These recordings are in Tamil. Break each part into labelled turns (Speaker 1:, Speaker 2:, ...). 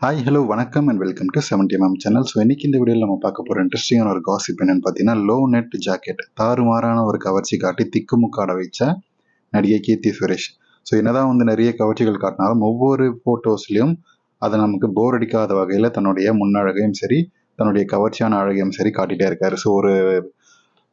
Speaker 1: ஹாய் ஹலோ வணக்கம் and welcome to seventy MM channel so இன்னைக்கு இந்த வீடியோவில் நம்ம பார்க்க போகிற இன்ட்ரெஸ்டிங்கான ஒரு காசிப் என்னென்னு பார்த்தீங்கன்னா லோ நெட் ஜாக்கெட் தாறுமாறான ஒரு கவர்ச்சி காட்டி திக்குமுக்காட வச்ச நடிகை கீர்த்தி சுரேஷ். ஸோ என்னதான் வந்து நிறைய கவர்ச்சிகள் காட்டினாலும் ஒவ்வொரு ஃபோட்டோஸ்லையும் அதை நமக்கு போர் அடிக்காத வகையில் தன்னுடைய முன்னழகையும் சரி தன்னுடைய கவர்ச்சியான அழகையும் சரி காட்டிகிட்டே இருக்காரு. ஸோ ஒரு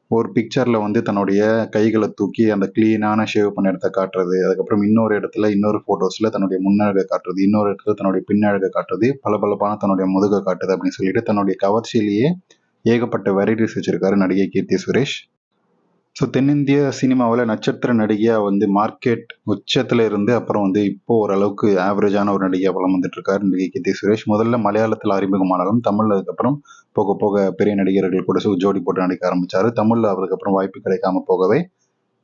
Speaker 1: ஒரு பிக்சரில் வந்து தன்னுடைய கைகளை தூக்கி அந்த க்ளீனான ஷேவ் பண்ண இடத்த காட்டுறது. அதுக்கப்புறம் இன்னொரு இடத்துல இன்னொரு ஃபோட்டோஸில் தன்னுடைய முன்னழகை காட்டுறது. இன்னொரு இடத்துல தன்னுடைய பின்னழகை காட்டுறது. பளபளப்பான தன்னுடைய முதுகை காட்டுது அப்படின்னு சொல்லிட்டு தன்னுடைய கவர்ச்சியிலேயே ஏகப்பட்ட வெரைட்டிஸ் வச்சிருக்காரு நடிகை கீர்த்தி சுரேஷ். ஸோ தென்னிந்திய சினிமாவில் நட்சத்திர நடிகையாக வந்து மார்க்கெட் உச்சத்தில் இருந்து அப்புறம் வந்து இப்போ ஓரளவுக்கு ஆவரேஜான ஒரு நடிகையாக வளம் வந்துட்டு இருக்காரு நடிகை கீர்த்தி சுரேஷ். முதல்ல மலையாளத்தில் அறிமுகமானாலும் தமிழில் அதுக்கப்புறம் போக போக பெரிய நடிகர்கள் கூட ஜோடி போட்டு நடிக்க ஆரம்பிச்சாரு. தமிழில் அதுக்கப்புறம் வாய்ப்பு கிடைக்காம போகவே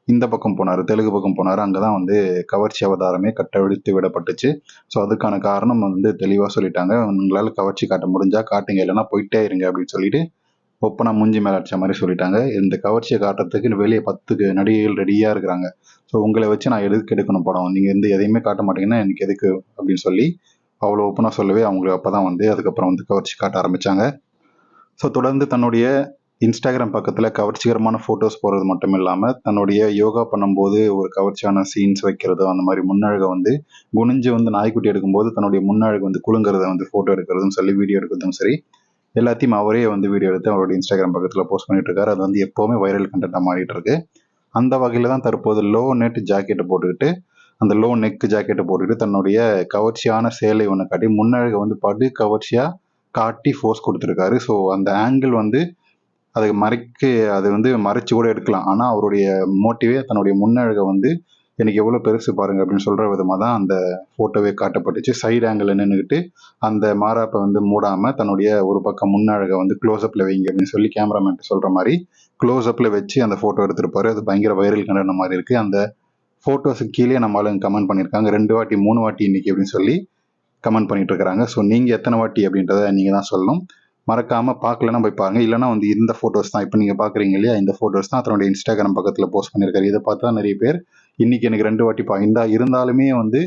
Speaker 1: இந்த பக்கம் போனார் தெலுங்கு பக்கம் போனார். அங்கே தான் வந்து கவர்ச்சி அவதாரமே கட்டவிழ்த்து விடப்பட்டுச்சு. ஸோ அதுக்கான காரணம் வந்து தெளிவாக சொல்லிட்டாங்க. உங்களால் கவர்ச்சி காட்ட முடிஞ்சால் காட்டுங்க. இல்லைன்னா போயிட்டே இருங்க அப்படின்னு சொல்லிட்டு ஒப்பனா மூஞ்சி மேலே அடிச்ச மாதிரி சொல்லிட்டாங்க. இந்த கவர்ச்சியை காட்டுறதுக்கு வெளியே பத்துக்கு நடிகைகள் ரெடியாக இருக்கிறாங்க. ஸோ உங்களை வச்சு நான் எதுக்கு எடுக்கணும் படம்? நீங்கள் எந்த எதையுமே காட்ட மாட்டீங்கன்னா எனக்கு எதுக்கு அப்படின்னு சொல்லி அவ்வளோ ஓப்பனாக சொல்லவே அவங்களுக்கு அப்பதான் வந்து அதுக்கப்புறம் வந்து கவர்ச்சி காட்ட ஆரம்பித்தாங்க ஸோ தொடர்ந்து தன்னுடைய இன்ஸ்டாகிராம் பக்கத்தில் கவர்ச்சிகரமான ஃபோட்டோஸ் போடுறது மட்டும் இல்லாமல் தன்னுடைய யோகா பண்ணும்போது ஒரு கவர்ச்சியான சீன்ஸ் வைக்கிறதோ அந்த மாதிரி முன்னழகை வந்து குனிஞ்சு வந்து நாய்க்குட்டி எடுக்கும்போது தன்னுடைய முன்னழகு வந்து குலுங்குறத வந்து ஃபோட்டோ எடுக்கிறதும் சரி வீடியோ எடுக்கிறதும் சரி எல்லாத்தையும் அவரே வந்து வீடியோ எடுத்து அவருடைய இன்ஸ்டாகிராம் பக்கத்தில் போஸ்ட் பண்ணிட்டு இருக்காரு. அது வந்து எப்போவுமே வைரல் கண்டென்ட்டாக மாறிட்டு இருக்கு. அந்த வகையில் தான் தற்போது லோ நெட் ஜாக்கெட்டை போட்டுக்கிட்டு அந்த லோ நெக் ஜாக்கெட்டை போட்டுக்கிட்டு தன்னுடைய கவர்ச்சியான சேலை ஒன்று காட்டி முன்னழகை வந்து படு கவர்ச்சியாக காட்டி ஃபோர்ஸ் கொடுத்துருக்காரு. ஸோ அந்த ஆங்கிள் வந்து அதை மறைக்க அது வந்து மறைச்சு கூட எடுக்கலாம். ஆனால் அவருடைய மோட்டிவே தன்னுடைய முன்னழகை வந்து எனக்கு எவ்வளோ பெருசு பாருங்க அப்படின்னு சொல்கிற விதமாக தான் அந்த ஃபோட்டோவே காட்டப்பட்டுச்சு. சைடு ஆங்கிள் நின்றுக்கிட்டு அந்த மாறாப்பை வந்து மூடாமல் தன்னுடைய ஒரு பக்கம் முன்னழகை வந்து க்ளோஸ்அப்பில் வைங்க அப்படின்னு சொல்லி கேமராமேன் சொல்கிற மாதிரி க்ளோஸ்அப்பில் வச்சு அந்த ஃபோட்டோ எடுத்திருப்பாரு. அது பயங்கர வைரல் கண்டன மாதிரி இருக்குது அந்த ஃபோட்டோஸுக்கு கீழே நம்ம ஆளுங்க கமெண்ட் பண்ணியிருக்காங்க. ரெண்டு வாட்டி மூணு வாட்டி இன்னைக்கு அப்படின்னு சொல்லி கமெண்ட் பண்ணிட்டு இருக்கிறாங்க. ஸோ நீங்கள் எத்தனை வாட்டி அப்படின்றத நீங்கள் தான் சொல்லணும். மறக்காமல் பார்க்கலன்னா போய் பாருங்கள் இல்லைனா வந்து இந்த ஃபோட்டோஸ் தான் இப்போ நீங்கள் பார்க்குறீங்க இல்லையா? இந்த ஃபோட்டோஸ் தான் அதனுடைய இன்ஸ்டாகிராம் பக்கத்தில் போஸ்ட் பண்ணியிருக்காரு. இதை பார்த்து தான் நிறைய பேர் இன்னைக்கு எனக்கு ரெண்டு வாட்டி பா இந்த இருந்தாலுமே வந்து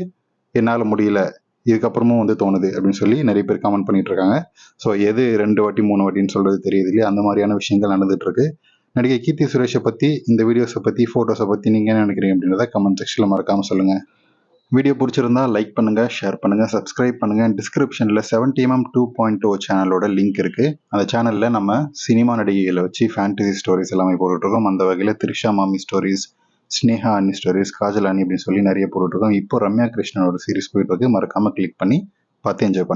Speaker 1: என்னால் முடியல. இதுக்கப்புறமும் வந்து தோணுது அப்படின்னு சொல்லி நிறைய பேர் கமெண்ட் பண்ணிட்டு இருக்காங்க. ஸோ எது ரெண்டு வாட்டி மூணு வாட்டின்னு சொல்றது தெரியுது இல்லையா? அந்த மாதிரியான விஷயங்கள் நடந்துட்டு இருக்கு நடிகை கீர்த்தி சுரேஷை பற்றி இந்த வீடியோஸை பற்றி ஃபோட்டோஸை பற்றி நீங்கள் என்ன நினைக்கிறீங்க அப்படின்றத கமெண்ட் செக்ஷனில் மறக்காமல் சொல்லுங்கள் வீடியோ பிடிச்சிருந்தா லைக் பண்ணுங்க ஷேர் பண்ணுங்க சப்ஸ்கிரைப் பண்ணுங்க. டிஸ்கிரிப்ஷனில் செவன் டூ பாயிண்ட் டூ சேனலோட லிங்க் இருக்கு. அந்த சேனலில் நம்ம சினிமா நடிகைகளை வச்சு ஃபேண்டசி ஸ்டோரிஸ் எல்லாமே போட்டுட்ருக்கோம். அந்த வகையில் திரிஷா மாமி ஸ்டோரிஸ் ஸ்னேஹா அணி ஸ்டோரிஸ் காஜல் அணி அப்படின்னு சொல்லி நிறைய போட்டுட்ருக்கோம். இப்போ ரம்யா கிருஷ்ணனோட சீரிஸ் போயிட்டு இருக்கு. மறக்காம கிளிக் பண்ணி பார்த்து என்ஜாய் பண்ணுங்க.